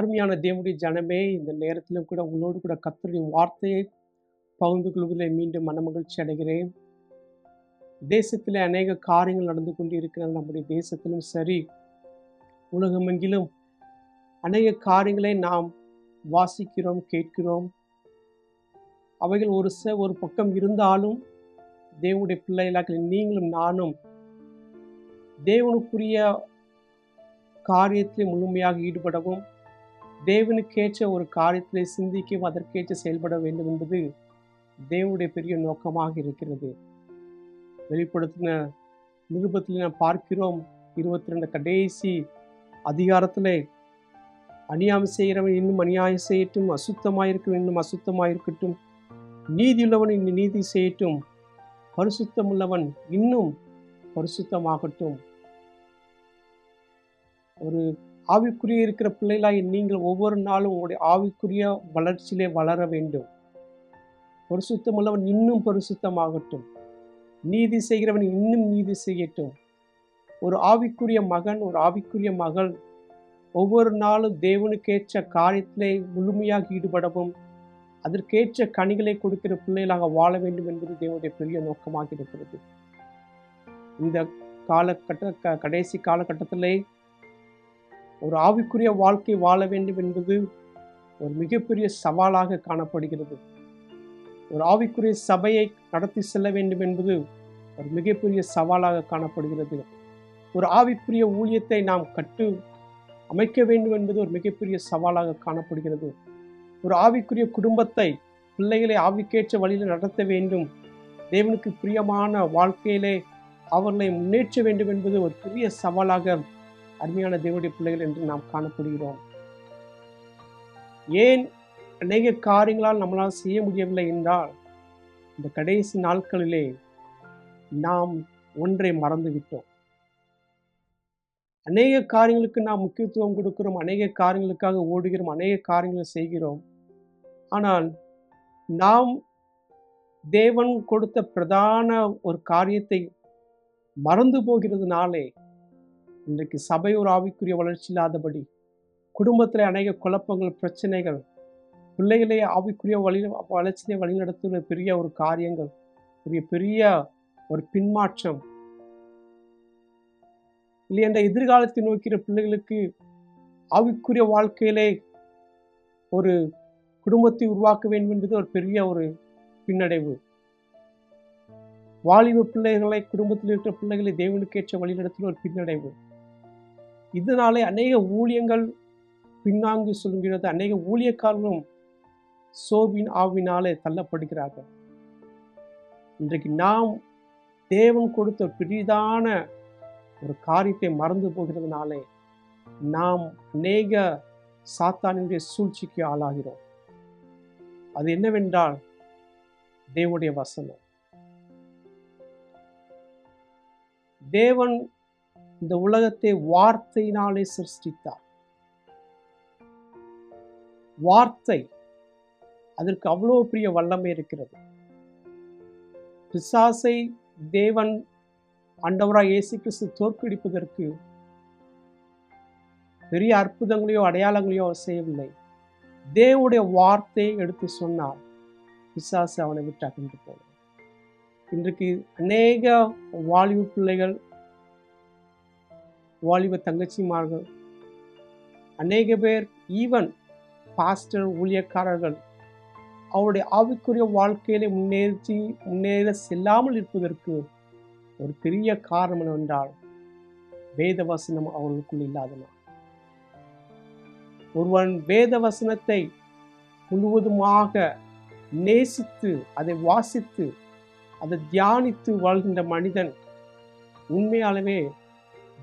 அருமையான தேவனுடைய ஜனமே இந்த நேரத்திலும் கூட உங்களோடு கூட கத்தருடைய வார்த்தையை பகிர்ந்து கொள்வதில் மீண்டும் மனமகிழ்ச்சி அடைகிறேன். தேசத்தில் அநேக காரியங்கள் நடந்து கொண்டு இருக்கிறது நம்முடைய தேசத்திலும் சரி உலகமெங்கிலும் அநேக காரியங்களை நாம் வாசிக்கிறோம் கேட்கிறோம். அவைகள் ஒரு ச ஒரு பக்கம் இருந்தாலும் தேவனுடைய பிள்ளைகளாக நீங்களும் நானும் தேவனுக்குரிய காரியத்தில் முழுமையாக ஈடுபடவும் தேவனுக்கேற்ற ஒரு காரியத்திலே சிந்திக்கவும் அதற்கேற்ற செயல்பட வேண்டும் என்பது தேவனுடைய பெரிய நோக்கமாக இருக்கிறது. வெளிப்படுத்தின நிருபத்தில் நாம் பார்க்கிறோம் இருபத்தி ரெண்டு கடைசி அதிகாரத்தில் அநியாயம் செய்கிறவன் இன்னும் அநியாயம் செய்யட்டும் அசுத்தமாயிருக்கும் இன்னும் அசுத்தமாயிருக்கட்டும். நீதியுள்ளவன் இன்னும் நீதி செய்யட்டும். பரிசுத்தமுள்ளவன் இன்னும் பரிசுத்தமாகட்டும். ஒரு ஆவிக்குரிய இருக்கிற பிள்ளைகளாய் நீங்கள் ஒவ்வொரு நாளும் உங்களுடைய ஆவிக்குரிய வளர்ச்சியிலே வளர வேண்டும். பரிசுத்தமுள்ளவன் இன்னும் பரிசுத்தமாகட்டும். நீதி செய்கிறவன் இன்னும் நீதி செய்யட்டும். ஒரு ஆவிக்குரிய மகன் ஒரு ஆவிக்குரிய மகள் ஒவ்வொரு நாளும் தேவனுக்கேற்ற காரியத்திலே முழுமையாக ஈடுபடவும் அதற்கேற்ற கனிகளை கொடுக்கிற பிள்ளைகளாக வாழ வேண்டும் என்பது தேவனுடைய பெரிய நோக்கமாக இருக்கிறது இந்த காலகட்ட க கடைசி காலகட்டத்திலே ஒரு ஆவிக்குரிய வாழ்க்கை வாழ வேண்டும் என்பது ஒரு மிகப்பெரிய சவாலாக காணப்படுகிறது. ஒரு ஆவிக்குரிய சபையை நடத்தி செல்ல வேண்டும் என்பது ஒரு மிகப்பெரிய சவாலாக காணப்படுகிறது. ஒரு ஆவிக்குரிய ஊழியத்தை நாம் கட்டு அமைக்க வேண்டும் என்பது ஒரு மிகப்பெரிய சவாலாக காணப்படுகிறது. ஒரு ஆவிக்குரிய குடும்பத்தை பிள்ளைகளை ஆவிக்கேற்ற வழியில் நடத்த வேண்டும். தேவனுக்கு பிரியமான வாழ்க்கையிலே அவர்களை முன்னேற்ற வேண்டும் என்பது ஒரு பெரிய சவாலாக அருமையான தேவனுடைய பிள்ளைகள் என்று நாம் காணப்படுகிறோம். ஏன் அநேக காரியங்களால் நம்மளால் செய்ய முடியவில்லை என்றால் இந்த கடைசி நாட்களிலே நாம் ஒன்றை மறந்துவிட்டோம். அநேக காரியங்களுக்கு நாம் முக்கியத்துவம் கொடுக்கிறோம் அநேக காரியங்களுக்காக ஓடுகிறோம் அநேக காரியங்களை செய்கிறோம். ஆனால் நாம் தேவன் கொடுத்த பிரதான ஒரு காரியத்தை மறந்து போகிறதுனாலே இன்றைக்கு சபை ஒரு ஆவிக்குரிய வளர்ச்சி இல்லாதபடி குடும்பத்தில் அநேக குழப்பங்கள் பிரச்சனைகள் பிள்ளைகளே ஆவிக்குரிய வழி வளர்ச்சியை வழிநடத்துகிற பெரிய ஒரு காரியங்கள் பெரிய பெரிய ஒரு பின்மாற்றம். இல்லை என்ற எதிர்காலத்தை நோக்கிற பிள்ளைகளுக்கு ஆவிக்குரிய வாழ்க்கையிலே ஒரு குடும்பத்தை உருவாக்க வேண்டும் என்பது ஒரு பெரிய ஒரு பின்னடைவு. வாலிப பிள்ளைகளை குடும்பத்தில் இருக்கிற பிள்ளைகளை தேவனுக்கேற்ற வழிநடத்தில் ஒரு பின்னடைவு. இதனாலே அநேக ஊழியங்கள் பின்னாங்கு சொல்கிறது அநேக ஊழியக்காரர்களும் சோபின் ஆவினாலே தள்ளப்படுகிறார்கள். இன்றைக்கு நாம் தேவன் கொடுத்த பெரிதான ஒரு காரியத்தை மறந்து போகிறதுனாலே நாம் அநேக சாத்தானினுடைய சூழ்ச்சிக்கு ஆளாகிறோம். அது என்னவென்றால் தேவனுடைய வசனம். தேவன் இந்த உலகத்தை வார்த்தையினாலே சிருஷ்டித்தார். வார்த்தை அதற்கு அவ்வளோ பெரிய வல்லமை இருக்கிறது. பிசாசை தேவன் ஆண்டவராக இயேசு கிறிஸ்து தோற்கடிப்பதற்கு பெரிய அற்புதங்களையோ அடையாளங்களையோ செய்யவில்லை. தேவனுடைய வார்த்தையை எடுத்து சொன்னார். பிசாசு அவனை விட்டு அகன்று போகும் இன்றைக்கு அநேக வாலிபு பிள்ளைகள் வாலிப தங்கச்சிமார்கள். அநேக பேர் ஈவன் பாஸ்டர் ஊழியக்காரர்கள் அவருடைய ஆவிக்குரிய வாழ்க்கையில முன்னேற்றி முன்னேற செல்லாமல் இருப்பதற்கு ஒரு பெரிய காரணம் என்னவென்றால் வேத வசனம் அவர்களுக்குள் இல்லாதனால் ஒருவன் வேத வசனத்தை முழுவதுமாக நேசித்து அதை வாசித்து அதை தியானித்து வாழ்கின்ற மனிதன் உண்மையாலவே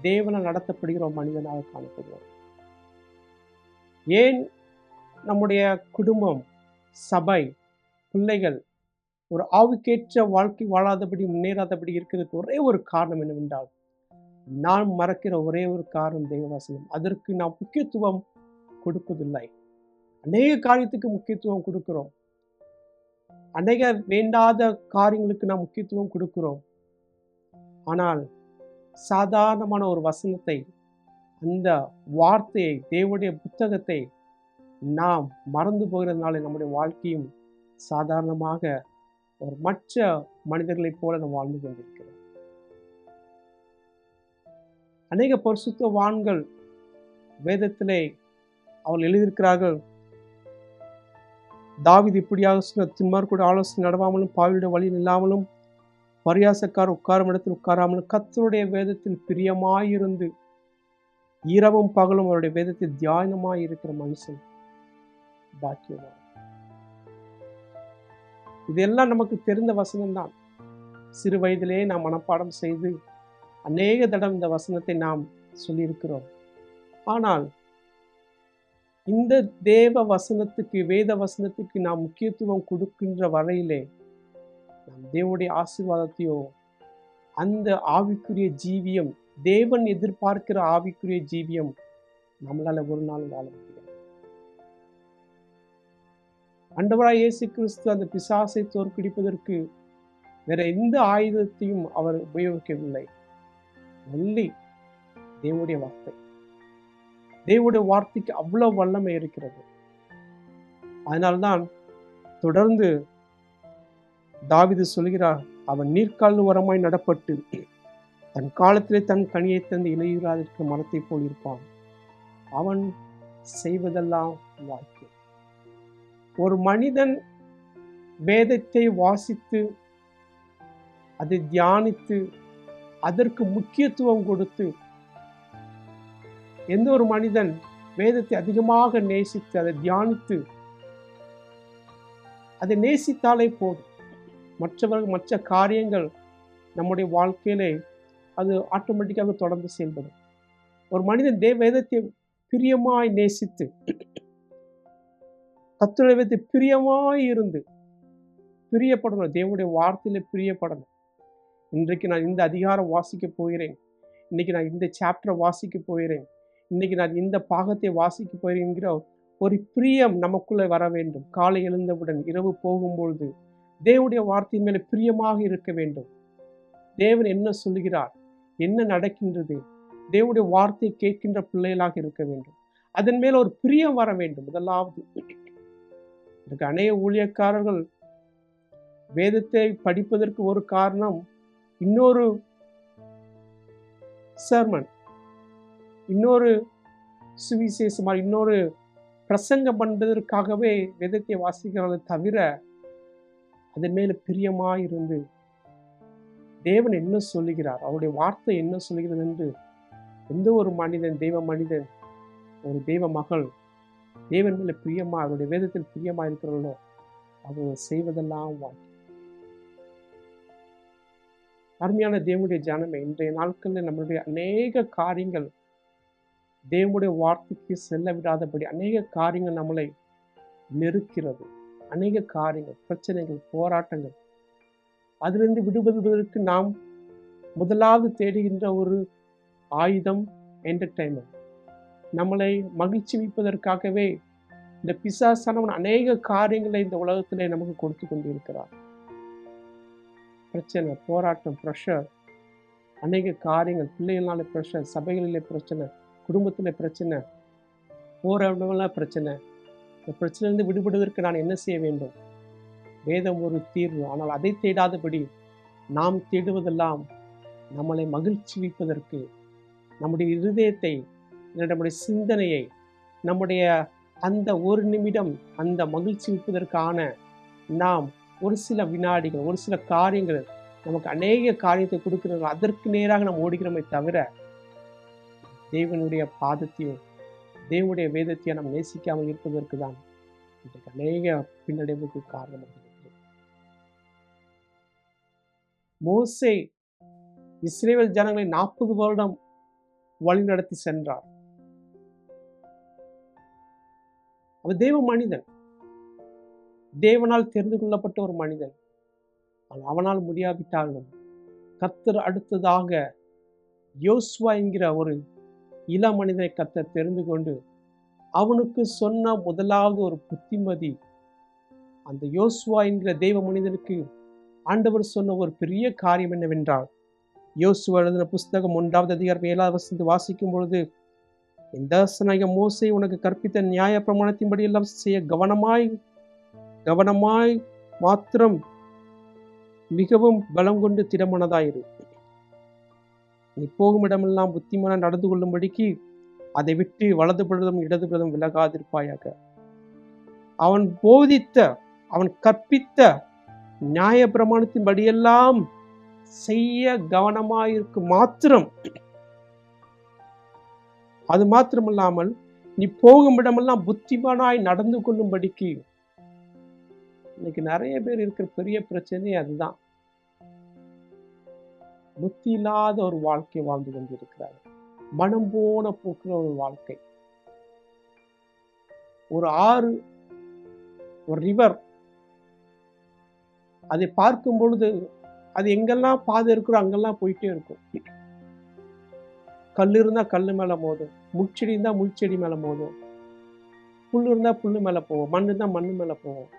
தேவனை நடத்தப்படுகிற ஒரு மனிதனாக காணப்படுவான் ஏன் நம்முடைய குடும்பம் சபை பிள்ளைகள் ஒரு ஆவிக்கேற்ற வாழ்க்கை வாழாதபடி முன்னேறாதபடி இருக்கிறதுக்கு ஒரே ஒரு காரணம் என்னவென்றால் நான் மறக்கிற ஒரே ஒரு காரணம் தெய்வவாசனம் அதற்கு நாம் முக்கியத்துவம் கொடுப்பதில்லை. அநேக காரியத்துக்கு முக்கியத்துவம் கொடுக்கிறோம். அநேக வேண்டாத காரியங்களுக்கு நாம் முக்கியத்துவம் கொடுக்கிறோம். ஆனால் சாதாரணமான ஒரு வசனத்தை அந்த வார்த்தையை தேவனுடைய புத்தகத்தை நாம் மறந்து போகிறதுனால நம்முடைய வாழ்க்கையும் சாதாரணமாக ஒரு மற்ற மனிதர்களைப் போல நாம் வாழ்ந்து கொண்டிருக்கிறோம். அநேக பரிசுத்தவான்கள் வேதத்திலே அவள் எழுதியிருக்கிறார்கள். தாவிது இப்படியாக சொன்ன கூட ஆலோசனை நடவாமலும் பாவியுடைய வழியில் இல்லாமலும் பரியாசக்கார் உட்காரும் இடத்தில் உட்காராமல் கத்தருடைய வேதத்தில் பிரியமாயிருந்து இரவும் பகலும் அவருடைய வேதத்தில் தியானமாய் இருக்கிற மனுஷன் பாக்கியவான். இதெல்லாம் நமக்கு தெரிந்த வசனம்தான். சிறு வயதிலே நாம் மனப்பாடம் செய்து அநேக தடம் இந்த வசனத்தை நாம் சொல்லியிருக்கிறோம். ஆனால் இந்த தேவ வசனத்துக்கு வேத வசனத்துக்கு நாம் முக்கியத்துவம் கொடுக்கின்ற வரையிலே நாம் தேவனுடைய ஆசீர்வாதத்தையோ அந்த ஆவிக்குரிய ஜீவியம் தேவன் எதிர்பார்க்கிற ஆவிக்குரிய ஜீவியம் நம்மளால ஒரு நாள் வாழ முடியாது. அண்டவராய் இயேசு கிறிஸ்து அந்த பிசாசை தோற்கடிப்பதற்கு வேற எந்த ஆயுதத்தையும் அவர் உபயோகிக்கவில்லை. ஒன்லி தேவனுடைய வார்த்தை. தேவனுடைய வார்த்தைக்கு அவ்வளவு வல்லமை இருக்கிறது. அதனால்தான் தொடர்ந்து தாவிது சொல்கிறார் அவன் நீர்க்கால் உரமாய் நடப்பட்டு தன் காலத்திலே தன் கனியை தந்து இலையுறாதிருக்கிற மரத்தை போல் இருப்பான். அவன் செய்வதெல்லாம் வாழ்க்கை ஒரு மனிதன் வேதத்தை வாசித்து அதை தியானித்து அதற்கு முக்கியத்துவம் கொடுத்து எந்த ஒரு மனிதன் வேதத்தை அதிகமாக நேசித்து அதை தியானித்து அதை நேசித்தாலே போதும். மற்றவர்கள் மற்ற காரியங்கள் நம்முடைய வாழ்க்கையிலே அது ஆட்டோமேட்டிக்காக தொடர்ந்து செயல்படும். ஒரு மனிதன் தே வேதத்தை பிரியமாய் நேசித்து கத்துடைய வேதத்தை பிரியமாய் இருந்து பிரியப்படணும் தேவனுடைய வார்த்தையில பிரியப்படணும். இன்றைக்கு நான் இந்த அதிகாரம் வாசிக்க போகிறேன். இன்னைக்கு நான் இந்த சாப்டரை வாசிக்க போகிறேன். இன்னைக்கு நான் இந்த பாகத்தை வாசிக்க போகிறேன் என்கிற ஒரு பிரியம் நமக்குள்ளே வர வேண்டும். காலை எழுந்தவுடன் இரவு போகும்பொழுது தேவனுடைய வார்த்தையின் மேலே பிரியமாக இருக்க வேண்டும். தேவன் என்ன சொல்கிறார் என்ன நடக்கின்றது? தேவனுடைய வார்த்தை கேட்கின்ற பிள்ளைகளாக இருக்க வேண்டும். அதன் மேல் ஒரு பிரியம் வர வேண்டும். முதலாவது இதுக்கு அநேக ஊழியக்காரர்கள் வேதத்தை படிப்பதற்கு ஒரு காரணம் இன்னொரு சர்மன் இன்னொரு சுவிசேஷமாக இன்னொரு பிரசங்கம் பண்ணுவதற்காகவே வேதத்தை வாசிக்கிறார்கள் தவிர அதன் மேல பிரியமாயிருந்து தேவன் என்ன சொல்லுகிறார்? அவருடைய வார்த்தை என்ன சொல்லுகிறது என்று எந்த ஒரு மனிதன் தெய்வ மனிதன் ஒரு தெய்வ மகள் தேவன் மேல பிரியமா அவருடைய வேதத்தில் பிரியமா இருக்கிறார்களோ அவங்க செய்வதெல்லாம் வாழ்க்கை அருமையான தேவனுடைய ஜனமே இன்றைய நாட்களில் நம்மளுடைய அநேக காரியங்கள் தேவனுடைய வார்த்தைக்கு செல்ல விடாதபடி அநேக காரியங்கள் நம்மளை நெருக்கிறது. அநேக காரியங்கள் பிரச்சனைகள் போராட்டங்கள். அதிலிருந்து விடுபடுவதற்கு நாம் முதலாவது தேடுகின்ற ஒரு ஆயுதம் என்டர்டைன்மெண்ட் நம்மளை மகிழ்ச்சி வைப்பதற்காகவே இந்த பிசாசானவன் அநேக காரியங்களை இந்த உலகத்திலே நமக்கு கொடுத்து கொண்டிருக்கிறார் பிரச்சனை போராட்டம் ப்ரெஷர் அநேக காரியங்கள் பிள்ளைகளால பிரச்சனை சபைகளிலே பிரச்சனை குடும்பத்தில் பிரச்சனை போராட்டம்லாம் பிரச்சனை. இந்த பிரச்சனையிலிருந்து விடுபடுவதற்கு நான் என்ன செய்ய வேண்டும்? வேதம் ஒரு தீர்வு. ஆனால் அதை தேடாதபடி நாம் தேடுவதெல்லாம் நம்மளை மகிழ்ச்சி வைப்பதற்கு நம்முடைய இருதயத்தை நம்முடைய சிந்தனையை நம்முடைய அந்த ஒரு நிமிடம் அந்த மகிழ்ச்சி வைப்பதற்கான நாம் ஒரு சில வினாடிகள் ஒரு சில காரியங்கள் நமக்கு அநேக காரியத்தை கொடுக்கிறார்கள் அதற்கு நேராக நாம் ஓடுகிறோமே தவிர தேவனுடைய பாதத்தையும் தேவனுடைய வேதத்தை நாம் நேசிக்காமல் இருப்பதற்கு தான் இன்றைக்கு அநேக பின்னடைவுக்கு காரணமாக இருக்கிறது மோசே இஸ்ரேல் ஜனங்களை நாற்பது வருடம் வழிநடத்தி சென்றார். அவர் தேவ மனிதன். தேவனால் தெரிந்து கொள்ளப்பட்ட ஒரு மனிதன். அவனால் முடியாவிட்டாலும் கத்தர் அடுத்ததாக யோசுவா என்கிற ஒரு இள மனிதனை கத்த தெரிந்து கொண்டு அவனுக்கு சொன்ன முதலாவது ஒரு புத்திமதி அந்த யோசுவா என்கிற தெய்வ மனிதனுக்கு ஆண்டவர் சொன்ன ஒரு பெரிய காரியம் என்னவென்றால் யோசுவா எழுதின புஸ்தகம் ஒன்றாவது அதிகாரம் ஏழாவது வசந்து வாசிக்கும் பொழுது என் தாசனாகிய உனக்கு கற்பித்த நியாய பிரமாணத்தின்படி எல்லாம் செய்ய கவனமாய் கவனமாய் மாத்திரம் மிகவும் பலம் கொண்டு திடமனதாயிரு. நீ போகும் இடமெல்லாம் புத்திமான நடந்து கொள்ளும்படிக்கு அதை விட்டு வலது பிரதம் இடது பிரதம் விலகாதிருப்பாயாக. அவன் போதித்த அவன் கற்பித்த நியாய பிரமாணத்தின் படியெல்லாம் செய்ய கவனமாயிருக்கு மாத்திரம். அது மாத்திரமல்லாமல் நீ போகும் இடமெல்லாம் புத்திமானாய் நடந்து கொள்ளும்படிக்கு. இன்னைக்கு நிறைய பேர் இருக்கிற பெரிய பிரச்சனை அதுதான். புத்தி இல்லாத ஒரு வாழ்க்கை வாழ்ந்து கொண்டிருக்கிறார்கள் மனம் போன போக்குற ஒரு வாழ்க்கை. ஒரு ஆறு ஒரு ரிவர் அதை பார்க்கும் பொழுது அது எங்கெல்லாம் பாதை இருக்கிறோ அங்கெல்லாம் போயிட்டே இருக்கும். கல் இருந்தா கல் மேல மோதும். முள்செடி இருந்தால் முள்செடி மேல மோதும். புல் இருந்தா புல்லு மேல போகும். மண் இருந்தால் மண்ணு மேல போகும்.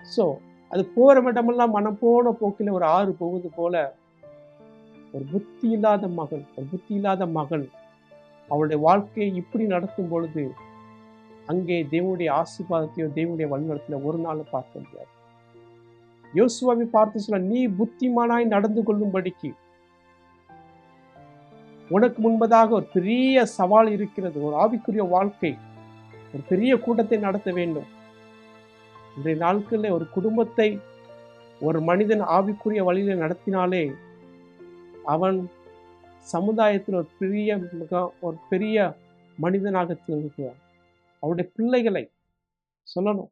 ஸோ அது போற இடமெல்லாம் மனம் போன போக்கில் ஒரு ஆறு போகுது போல ஒரு புத்தி இல்லாத மகள் ஒரு புத்தி இல்லாத மகள் அவளுடைய வாழ்க்கையை இப்படி நடத்தும் பொழுது அங்கே தேவனுடைய ஆசீர்வாதத்தையோ தேவனுடைய வழிநடத்தில ஒரு நாள் பார்க்க முடியாது. யோசுவாவை பார்த்து சொல்ல நீ புத்திமானாய் நடந்து கொள்ளும்படிக்கு உனக்கு முன்பதாக ஒரு பெரிய சவால் இருக்கிறது. ஒரு ஆவிக்குரிய வாழ்க்கை ஒரு பெரிய கூட்டத்தை நடத்த வேண்டும். இன்றைய நாட்களில் ஒரு குடும்பத்தை ஒரு மனிதன் ஆவிக்குரிய வழியில் நடத்தினாலே அவன் சமுதாயத்தில் ஒரு பெரிய மிக ஒரு பெரிய மனிதனாக திகழ்கிறான். அவருடைய பிள்ளைகளை சொல்லணும்.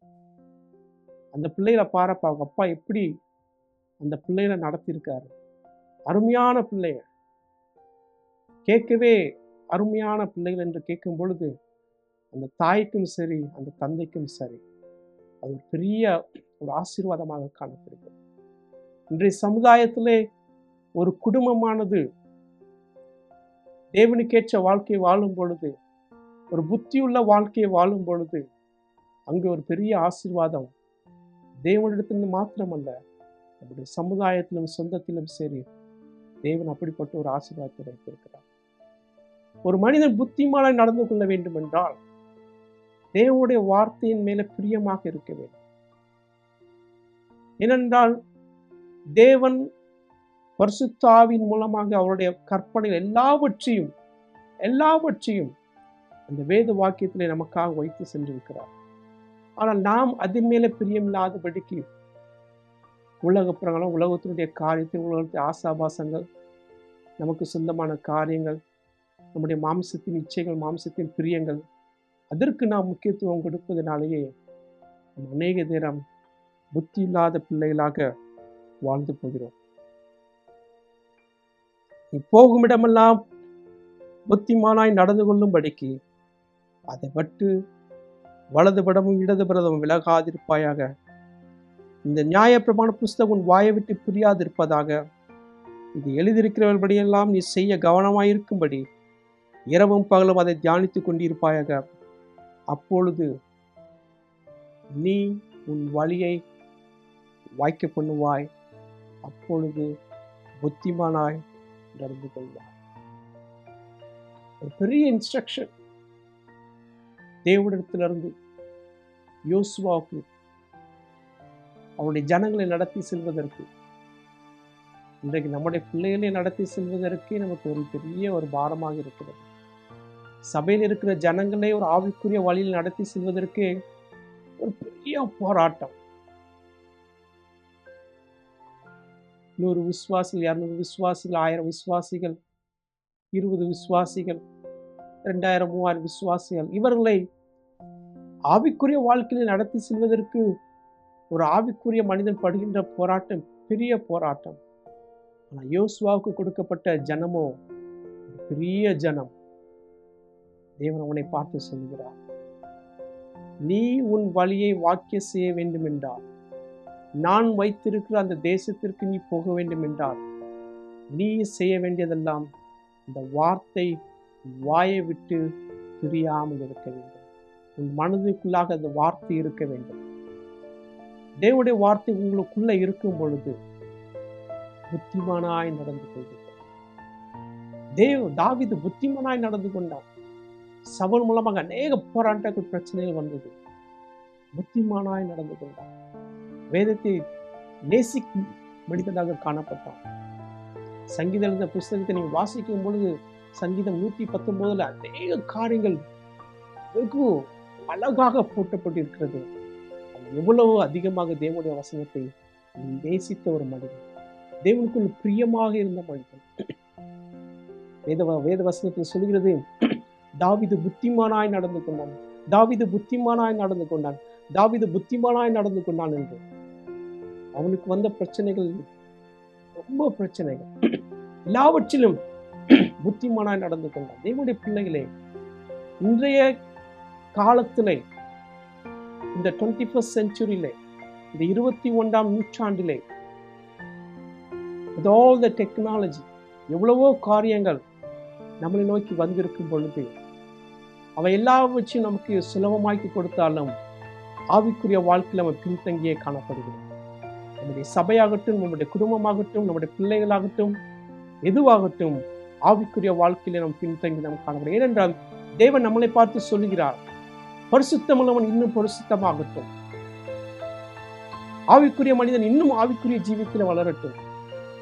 அந்த பிள்ளைகளை பாரப்பா அவங்க அப்பா எப்படி அந்த பிள்ளைகளை நடத்தியிருக்காரு? அருமையான பிள்ளைங்க. கேட்கவே அருமையான பிள்ளைகள் என்று கேட்கும் பொழுது அந்த தாய்க்கும் சரி அந்த தந்தைக்கும் சரி அது பெரிய ஒரு ஆசீர்வாதமாக காணப்படுகிறது. இன்றைய சமுதாயத்திலே ஒரு குடும்பமானது தேவனுக்கேற்ற வாழ்க்கையை வாழும் பொழுது ஒரு புத்தியுள்ள வாழ்க்கையை வாழும் பொழுது அங்கு ஒரு பெரிய ஆசீர்வாதம் தேவனிடத்திலிருந்து மாத்திரமல்ல நம்முடைய சமுதாயத்திலும் சொந்தத்திலும் சரி தேவன் அப்படிப்பட்ட ஒரு ஆசீர்வாதத்தை வைத்திருக்கிறார். ஒரு மனிதன் புத்திமானாய் நடந்து கொள்ள வேண்டும் என்றால் தேவனுடைய வார்த்தையின் மேல பிரியமாக இருக்க வேண்டும். ஏனென்றால் தேவன் பரிசுத்தாவின் மூலமாக அவருடைய கற்பனைகள் எல்லாவற்றையும் எல்லாவற்றையும் அந்த வேத வாக்கியத்திலே நமக்காக வைத்து சென்றிருக்கிறார். ஆனால் நாம் அதன் மேலே பிரியமில்லாதபடிக்கு உலக பிரகாரம் உலகத்தினுடைய காரியத்தில் உலகத்தின் ஆசாபாசங்கள் நமக்கு சொந்தமான காரியங்கள் நம்முடைய மாம்சத்தின் இச்சைகள் மாம்சத்தின் பிரியங்கள் அதற்கு நாம் முக்கியத்துவம் கொடுப்பதனாலேயே அநேக நேரம் புத்தி இல்லாத பிள்ளைகளாக வாழ்ந்து போகிறோம். நீ போகும் இடமெல்லாம் புத்திமானாய் நடந்து கொள்ளும்படிக்கு அதை விட்டு வலதுபடமும் இடதுபடமும் விலகாதிருப்பாயாக. இந்த நியாயப்பிரமாண புஸ்தகம் உன் வாயை விட்டு புரியாதிருப்பதாக. இது எழுதியிருக்கிறவர்களபடியெல்லாம் நீ செய்ய கவனமாயிருக்கும்படி இரவும் பகலும் அதை தியானித்துக் கொண்டிருப்பாயாக. அப்பொழுது நீ உன் வழியை வாய்க்க பண்ணுவாய். அப்பொழுது புத்திமானாய் நடந்து கொள்வார். ஒரு பெரிய இன்ஸ்ட்ரக்ஷன் தேவனிடத்திலிருந்து யோசுவாவுக்கு அவருடைய ஜனங்களை நடத்தி செல்வதற்கு இன்றைக்கு நம்முடைய பிள்ளைகளை நடத்தி செல்வதற்கே நமக்கு ஒரு பெரிய ஒரு பாரமாக இருக்கிறது. சபையில் இருக்கிற ஜனங்களே ஒரு ஆவிக்குரிய வழியில் நடத்தி செல்வதற்கே ஒரு பெரிய போராட்டம். நூறு விசுவாசிகள் இரநூறு விசுவாசிகள் ஆயிரம் விசுவாசிகள் இருபது விசுவாசிகள் ரெண்டாயிரம் மூவாயிரம் விசுவாசிகள். இவர்களை ஆவிக்குரிய வாழ்க்கையில் நடத்தி செல்வதற்கு ஒரு ஆவிக்குரிய மனிதன் படுகின்ற போராட்டம் பெரிய போராட்டம். ஆனால் யோசுவாவுக்கு கொடுக்கப்பட்ட ஜனமோ பெரிய ஜனம். தேவன் அவனை பார்த்து சொல்கிறார் நீ உன் வழியை வாக்கிய செய்ய வேண்டும் என்றால் நான் வைத்திருக்கிற அந்த தேசத்திற்கு நீ போக வேண்டும் என்றால் நீ செய்ய வேண்டியதெல்லாம் இந்த வார்த்தை வாயை விட்டு பிரியாமல் இருக்க வேண்டும். உன் மனதுக்குள்ளாக அந்த வார்த்தை இருக்க வேண்டும். தேவடைய வார்த்தை உங்களுக்குள்ள இருக்கும் பொழுது புத்திமானாய் நடந்து கொள்கிறது தேவ் தாவிது புத்திமானாய் நடந்து கொண்டார். சவல் மூலமாக அநேக போராட்டங்கள் பிரச்சனைகள் வந்தது. புத்திமானாய் நடந்து கொண்டார். வேதத்தை நேசிக்கும் மனிதனாக காணப்பட்டான். சங்கீதம் எழுந்த புஸ்தகத்தை நீங்க வாசிக்கும் பொழுது சங்கீதம் நூத்தி பத்தொன்பதுல அநேக காரியங்கள் வெகு அழகாக போட்டப்பட்டிருக்கிறது. எவ்வளவு அதிகமாக தேவனுடைய வசனத்தை நேசித்த ஒரு மனிதன். தேவனுக்குள் பிரியமாக இருந்த மனிதன். வேத வேத வசனத்தில் சொல்கிறது தாவிது புத்திமானாய் நடந்து கொண்டான். தாவிது புத்திமானாய் நடந்து கொண்டான். தாவிது புத்திமானாய் நடந்து கொண்டான் என்று. அவனுக்கு வந்த பிரச்சனைகள் ரொம்ப பிரச்சனைகள். எல்லாவற்றிலும் புத்திமானாய் நடந்து கொண்டான். தேவனுடைய பிள்ளைகளே இன்றைய காலத்திலே இந்த டுவெண்ட்டி ஃபர்ஸ்ட் செஞ்சுரியிலே இந்த இருபத்தி ஒன்றாம் நூற்றாண்டிலே வித் ஆல் த டெக்னாலஜி எவ்வளவோ காரியங்கள் நம்மளை நோக்கி வந்திருக்கும் பொழுது அவை எல்லாவற்றையும் நமக்கு சுலபமாக்கி கொடுத்தாலும் ஆவிக்குரிய வாழ்க்கையில் நம்ம பின்தங்கியே காணப்படுகிறோம் நம்முடைய சபையாகட்டும் நம்முடைய குடும்பமாகட்டும் நம்முடைய பிள்ளைகளாகட்டும் எதுவாகட்டும் ஆவிக்குரிய வாழ்க்கையில நாம் பின்தங்கி நாம் காணப்படும் ஏனென்றால் தேவன் நம்மளை பார்த்து சொல்லுகிறார் பரிசுத்தமுள்ளவன் இன்னும் பரிசுத்தமாகட்டும். ஆவிக்குரிய மனிதன் இன்னும் ஆவிக்குரிய ஜீவித்தில் வளரட்டும்.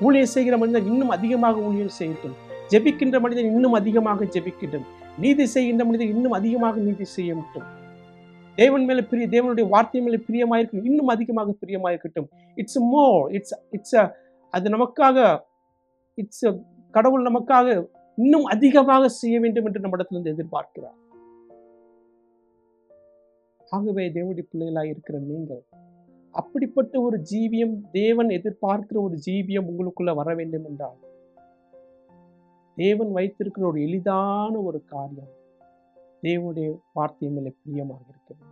ஊழியர் செய்கிற மனிதன் இன்னும் அதிகமாக ஊழியர் செய்யட்டும். ஜெபிக்கின்ற மனிதன் இன்னும் அதிகமாக ஜெபிக்கட்டும். நீதி செய்கின்ற மனிதன் இன்னும் அதிகமாக நீதி செய்யட்டும். தேவன் மேலே பிரிய தேவனுடைய வார்த்தை மேல பிரியமாயிருக்கட்டும் இன்னும் அதிகமாக பிரியமாயிருக்கட்டும். இட்ஸ் மோர் இட்ஸ் இட்ஸ் அது நமக்காக இட்ஸ் கடவுள் நமக்காக இன்னும் அதிகமாக செய்ய வேண்டும் என்று நம்மிடத்திலிருந்து எதிர்பார்க்கிறார். ஆகவே தேவனுடைய பிள்ளைகளாக இருக்கிற நீங்கள் அப்படிப்பட்ட ஒரு ஜீவியம் தேவன் எதிர்பார்க்கிற ஒரு ஜீவியம் உங்களுக்குள்ள வர வேண்டும் என்றால் தேவன் வைத்திருக்கிற ஒரு எளிதான ஒரு காரியம் தேவனுடைய வார்த்தை மேலே பிரியமாக இருக்கிறது